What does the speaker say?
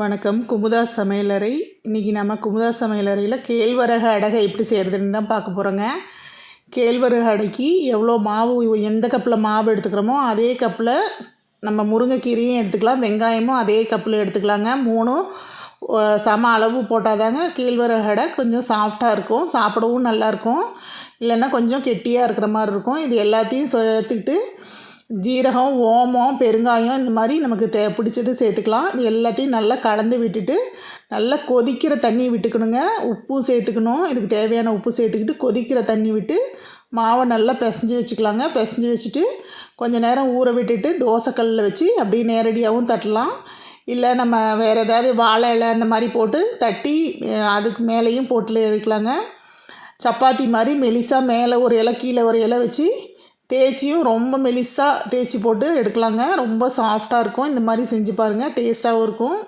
வணக்கம். குமுதா சமையலறை. இன்றைக்கி நம்ம குமுதா சமையலறையில் கேழ்வரகு அடகை எப்படி செய்கிறதுன்னு தான் பார்க்க போகிறோங்க கேழ்வரகு அடைக்கு எவ்வளோ மாவு எந்த கப்பில் மாவு எடுத்துக்கிறோமோ அதே கப்பில் நம்ம முருங்கைக்கீரையும் எடுத்துக்கலாம். வெங்காயமும் அதே கப்பில் எடுத்துக்கலாங்க. மூணும் சம அளவு போட்டால் தாங்க கேழ்வரகு அடை கொஞ்சம் சாஃப்டாக இருக்கும். சாப்பிடவும் நல்லாயிருக்கும் இல்லைன்னா கொஞ்சம் கெட்டியாக இருக்கிற மாதிரி இருக்கும். இது எல்லாத்தையும் சேர்த்துக்கிட்டு ஜீரகம் ஓமம் பெருங்காயம் இந்த மாதிரி நமக்கு தே பிடிச்சது சேர்த்துக்கலாம். இது எல்லாத்தையும் நல்லா கலந்து விட்டுட்டு நல்லா கொதிக்கிற தண்ணி விட்டுக்கணுங்க. உப்பும் சேர்த்துக்கணும். இதுக்கு தேவையான உப்பு சேர்த்துக்கிட்டு கொதிக்கிற தண்ணி விட்டு மாவை நல்லா பிசைஞ்சு வச்சுக்கலாங்க. பிசைஞ்சு வச்சுட்டு கொஞ்சம் நேரம் ஊற விட்டுட்டு தோசைக்கல்லில் வச்சு அப்படியே நேரடியாகவும் தட்டலாம். இல்லை நம்ம வேறு ஏதாவது வாழை இலை அந்த மாதிரி போட்டு தட்டி அதுக்கு மேலேயும் போட்டு எடுக்கலாங்க. சப்பாத்தி மாதிரி மெலிசாக மேலே ஒரு இலை கீழே ஒரு இலை வச்சு தேய்ச்சியும் ரொம்ப மெலிசாக தேய்ச்சி போட்டு எடுக்கலாங்க. ரொம்ப சாஃப்டாக இருக்கும். இந்த மாதிரி செஞ்சு பாருங்கள் டேஸ்ட்டாகவும் இருக்கும்.